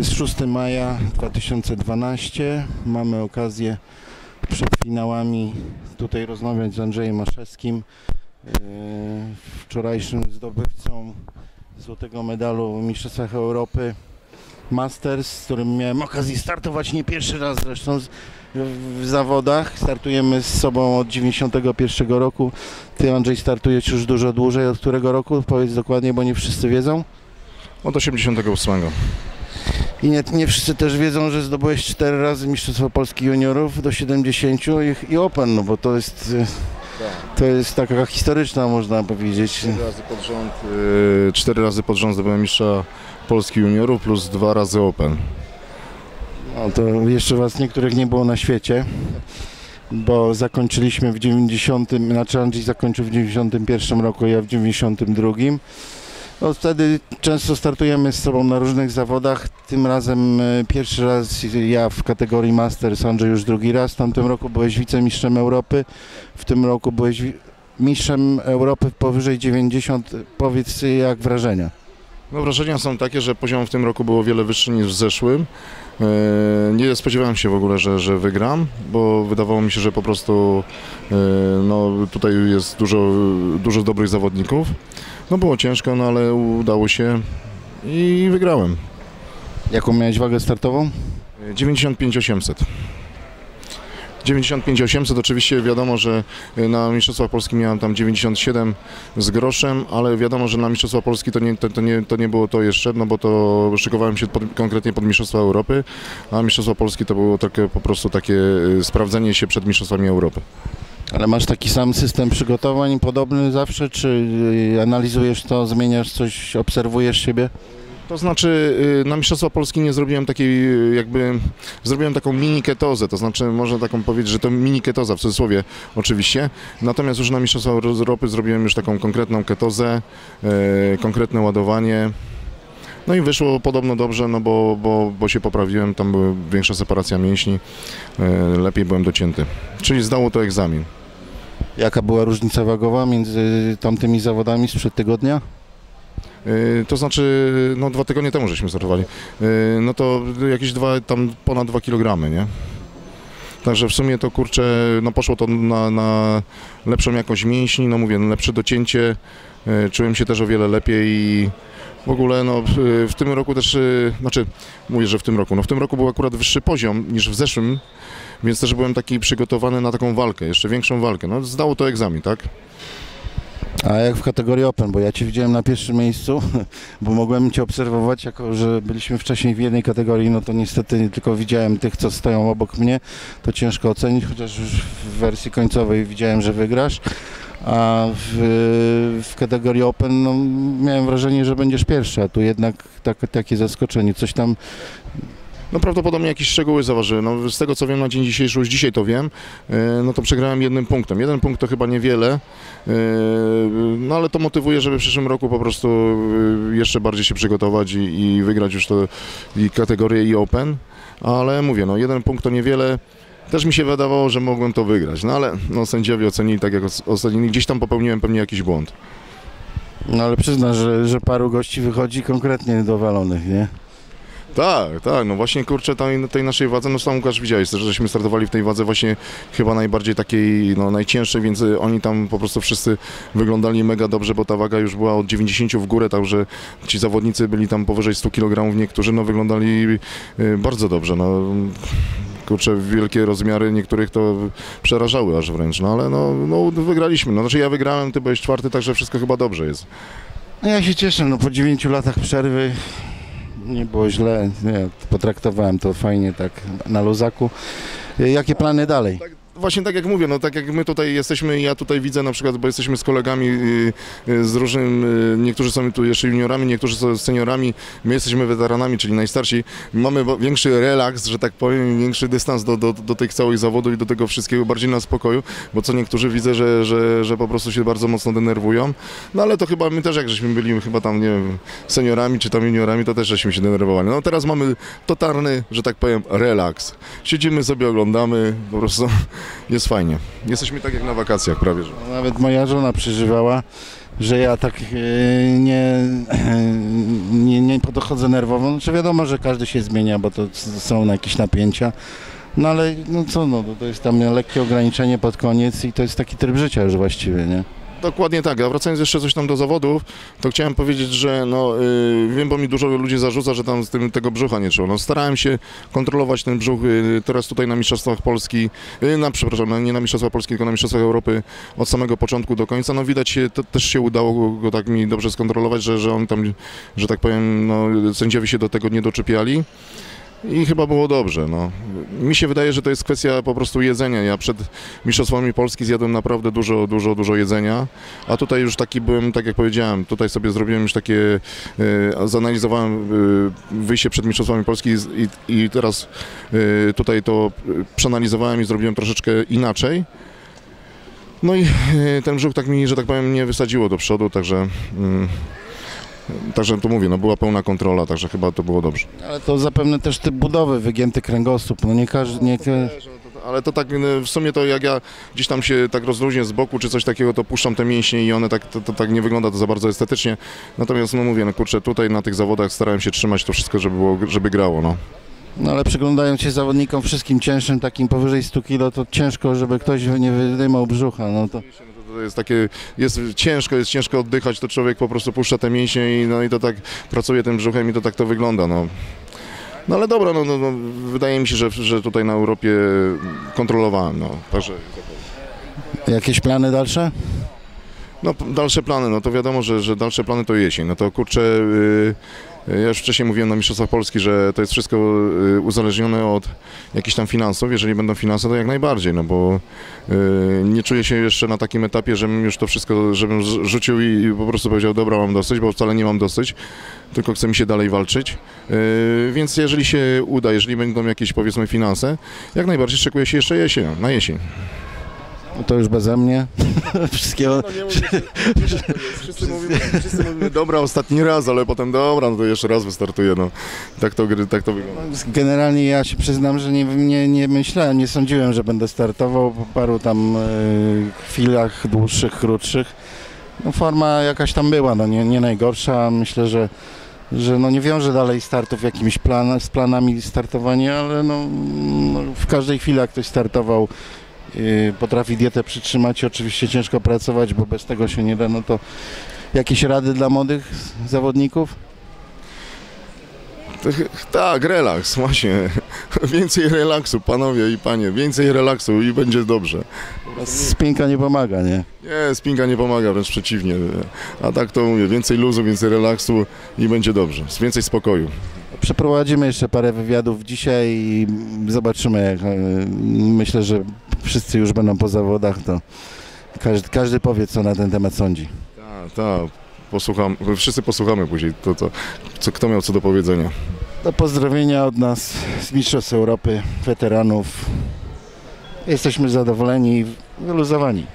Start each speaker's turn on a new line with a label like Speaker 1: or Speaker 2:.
Speaker 1: Jest 6 maja 2012. Mamy okazję przed finałami tutaj rozmawiać z Andrzejem Maszewskim, yy, wczorajszym zdobywcą złotego medalu w Mistrzostwach Europy Masters, z którym miałem okazję startować nie pierwszy raz zresztą w zawodach. Startujemy z sobą od 91 roku. Ty Andrzej startujesz już dużo dłużej. Od którego roku? Powiedz dokładnie, bo nie wszyscy wiedzą.
Speaker 2: Od 88.
Speaker 1: I nie, nie wszyscy też wiedzą, że zdobyłeś cztery razy Mistrzostwo Polski Juniorów do 70 i, i Open, no bo to jest, y, to jest taka historyczna, można powiedzieć.
Speaker 2: Cztery razy pod rząd, yy, cztery razy pod rząd zdobyłem mistrza Polski juniorów plus dwa razy Open.
Speaker 1: No to jeszcze was niektórych nie było na świecie, bo zakończyliśmy w 90, znaczy Andrzej zakończył w 91 roku, ja w 92. No wtedy często startujemy z sobą na różnych zawodach. Tym razem e, pierwszy raz ja w kategorii Masters, Andrzej już drugi raz. W tamtym roku byłeś wicemistrzem Europy, w tym roku byłeś mistrzem Europy powyżej 90. Powiedz jak wrażenia.
Speaker 2: No wrażenia są takie, że poziom w tym roku był o wiele wyższy niż w zeszłym. Yy, Nie spodziewałem się w ogóle, że, że wygram, bo wydawało mi się, że po prostu yy, no, tutaj jest dużo, dużo dobrych zawodników. No było ciężko, no ale udało się i wygrałem.
Speaker 1: Jaką miałeś wagę startową?
Speaker 2: 95 800. 95 800 oczywiście wiadomo, że y, na Mistrzostwach Polski miałem tam 97 z groszem, ale wiadomo, że na Mistrzostwa Polski to nie, to, to nie, to nie było to jeszcze, no bo to szykowałem się pod, konkretnie pod Mistrzostwa Europy, a Mistrzostwa Polski to było takie po prostu takie y, sprawdzenie się przed Mistrzostwami Europy.
Speaker 1: Ale masz taki sam system przygotowań, podobny zawsze, czy y, analizujesz to, zmieniasz coś, obserwujesz siebie?
Speaker 2: To znaczy y, na Mistrzostwa Polski nie zrobiłem takiej y, jakby, zrobiłem taką mini ketozę, to znaczy można taką powiedzieć, że to mini ketoza w cudzysłowie oczywiście, natomiast już na Mistrzostwa Europy zrobiłem już taką konkretną ketozę, konkretne ładowanie. No i wyszło podobno dobrze, no bo, bo, bo się poprawiłem, tam była większa separacja mięśni, lepiej byłem docięty. Czyli zdało to egzamin.
Speaker 1: Jaka była różnica wagowa między tamtymi zawodami sprzed tygodnia?
Speaker 2: Yy, To znaczy, no dwa tygodnie temu żeśmy startowali. Yy, No to jakieś dwa, tam ponad 2 kg, nie? Także w sumie to kurczę, no poszło to na, na lepszą jakość mięśni, no mówię, lepsze docięcie, yy, czułem się też o wiele lepiej i w ogóle no w tym roku też, yy, znaczy mówię, że w tym roku, no w tym roku był akurat wyższy poziom niż w zeszłym, więc też byłem taki przygotowany na taką walkę, jeszcze większą walkę. No zdało to egzamin, tak?
Speaker 1: A jak w kategorii Open, bo ja Cię widziałem na pierwszym miejscu, bo mogłem Cię obserwować, jako że byliśmy wcześniej w jednej kategorii, no to niestety tylko widziałem tych, co stoją obok mnie, to ciężko ocenić, chociaż już w wersji końcowej widziałem, że wygrasz. A w, w kategorii Open no, miałem wrażenie, że będziesz pierwszy, a tu jednak tak, takie zaskoczenie. Coś tam
Speaker 2: No prawdopodobnie jakieś szczegóły zaważyły. No, z tego co wiem na dzień dzisiejszy, już dzisiaj to wiem, yy, no to przegrałem jednym punktem. Jeden punkt to chyba niewiele, yy, no ale to motywuje, żeby w przyszłym roku po prostu yy, jeszcze bardziej się przygotować i, i wygrać już to i kategorię i Open. Ale mówię, no jeden punkt to niewiele. Też mi się wydawało, że mogłem to wygrać, no ale no, sędziowie ocenili tak jak ocenili. Gdzieś tam popełniłem pewnie jakiś błąd.
Speaker 1: No ale przyznasz, że, że paru gości wychodzi konkretnie dowalonych, nie?
Speaker 2: Tak, tak, no właśnie kurczę tej, tej naszej wadze, no sam Łukasz widziałeś, że żeśmy startowali w tej wadze właśnie chyba najbardziej takiej, no najcięższej, więc y, oni tam po prostu wszyscy wyglądali mega dobrze, bo ta waga już była od 90 w górę, także ci zawodnicy byli tam powyżej 100 kg niektórzy, no wyglądali y, bardzo dobrze, no kurczę, wielkie rozmiary niektórych to przerażały aż wręcz, no ale no, no wygraliśmy, no znaczy ja wygrałem, ty byłeś czwarty, także wszystko chyba dobrze jest.
Speaker 1: No ja się cieszę, no po 9 latach przerwy nie było źle, nie, potraktowałem to fajnie tak na luzaku. Jakie plany dalej?
Speaker 2: Właśnie tak jak mówię, no tak jak my tutaj jesteśmy, ja tutaj widzę na przykład, bo jesteśmy z kolegami y, y, z różnym, y, niektórzy są tu jeszcze juniorami, niektórzy są seniorami, my jesteśmy weteranami, czyli najstarsi, mamy większy relaks, że tak powiem, większy dystans do, do, do tych całych zawodów i do tego wszystkiego, bardziej na spokoju, bo co niektórzy widzę, że, że, że po prostu się bardzo mocno denerwują, no ale to chyba my też, jak żeśmy byli chyba tam, nie wiem, seniorami czy tam juniorami, to też żeśmy się denerwowali. No teraz mamy totalny, że tak powiem, relaks. Siedzimy sobie, oglądamy, po prostu jest fajnie. Jesteśmy tak jak na wakacjach prawie, że.
Speaker 1: Nawet moja żona przeżywała, że ja tak e, nie, nie, nie podchodzę nerwowo. Znaczy wiadomo, że każdy się zmienia, bo to są jakieś napięcia. No ale no co, no to jest tam lekkie ograniczenie pod koniec i to jest taki tryb życia już właściwie, nie?
Speaker 2: Dokładnie tak, a wracając jeszcze coś tam do zawodów, to chciałem powiedzieć, że no, y, wiem, bo mi dużo ludzi zarzuca, że tam z tym, tego brzucha nie czuło. No, starałem się kontrolować ten brzuch y, teraz tutaj na Mistrzostwach Polski, y, na, przepraszam, nie na Mistrzostwach Polski, tylko na Mistrzostwach Europy od samego początku do końca. No widać, to też się udało go tak mi dobrze skontrolować, że, że on tam, że tak powiem, no, sędziowie się do tego nie doczepiali. I chyba było dobrze. No. Mi się wydaje, że to jest kwestia po prostu jedzenia. Ja przed Mistrzostwami Polski zjadłem naprawdę dużo, dużo, dużo jedzenia, a tutaj już taki byłem, tak jak powiedziałem, tutaj sobie zrobiłem już takie, e, zanalizowałem e, wyjście przed Mistrzostwami Polski i, i teraz e, tutaj to przeanalizowałem i zrobiłem troszeczkę inaczej. No i ten brzuch tak mi, że tak powiem, nie wysadziło do przodu, także... Także to mówię, no była pełna kontrola, także chyba to było dobrze.
Speaker 1: Ale to zapewne też typ budowy, wygięty kręgosłup. No nie każdy, nie, ka-
Speaker 2: Ale to tak y, w sumie to jak ja gdzieś tam się tak rozluźnię z boku czy coś takiego, to puszczam te mięśnie i one tak, to, to tak nie wygląda to za bardzo estetycznie. Natomiast no mówię, no kurczę, tutaj na tych zawodach starałem się trzymać to wszystko, żeby, było, żeby grało, no.
Speaker 1: No ale przyglądając się zawodnikom wszystkim cięższym, takim powyżej 100 kg, to ciężko, żeby ktoś nie wydymał brzucha. No to
Speaker 2: To jest takie, jest ciężko, jest ciężko oddychać, to człowiek po prostu puszcza te mięśnie i, no, i to tak pracuje tym brzuchem i to tak to wygląda, no. No ale dobra, no, no, no wydaje mi się, że, że tutaj na Europie kontrolowałem, no. Także
Speaker 1: jakieś plany dalsze?
Speaker 2: No, dalsze plany, no to wiadomo, że, że dalsze plany to jesień. No to kurczę, y, ja już wcześniej mówiłem na Mistrzostwach Polski, że to jest wszystko y, uzależnione od jakichś tam finansów. Jeżeli będą finanse, to jak najbardziej, no bo y, nie czuję się jeszcze na takim etapie, żebym już to wszystko, żebym rzucił i, po prostu powiedział, dobra, mam dosyć, bo wcale nie mam dosyć, tylko chce mi się dalej walczyć. Y, więc jeżeli się uda, jeżeli będą jakieś powiedzmy finanse, jak najbardziej szykuję się jeszcze jesień, na jesień.
Speaker 1: No to już beze mnie. Wszystkiego.
Speaker 2: Wszyscy mówimy, wszyscy mówimy, dobra, ostatni raz, ale potem dobra, no to jeszcze raz wystartuję, no. Tak to, gry- tak to wygląda.
Speaker 1: Generalnie ja się przyznam, że nie, nie, nie myślałem, nie sądziłem, że będę startował po paru tam e, chwilach dłuższych, krótszych. No forma jakaś tam była, no nie, nie najgorsza. Myślę, że, że no nie wiążę dalej startów jakimiś plan, z planami startowania, ale no, no w każdej chwili jak ktoś startował potrafi dietę przytrzymać, oczywiście ciężko pracować, bo bez tego się nie da, no to jakieś rady dla młodych zawodników?
Speaker 2: Tak, relaks, właśnie. Więcej relaksu, panowie i panie, więcej relaksu i będzie dobrze.
Speaker 1: Spinka nie pomaga, nie?
Speaker 2: Nie, spinka nie pomaga, wręcz przeciwnie. A tak to mówię, więcej luzu, więcej relaksu i będzie dobrze. Więcej spokoju.
Speaker 1: Przeprowadzimy jeszcze parę wywiadów dzisiaj i zobaczymy. Jak, e, myślę, że wszyscy już będą po zawodach, to każdy, każdy powie, co na ten temat sądzi.
Speaker 2: Tak, tak. Posłucham, wszyscy posłuchamy później, to, to, co, kto miał co do powiedzenia.
Speaker 1: Do pozdrowienia od nas z Mistrzostw Europy, weteranów. Jesteśmy zadowoleni i wyluzowani.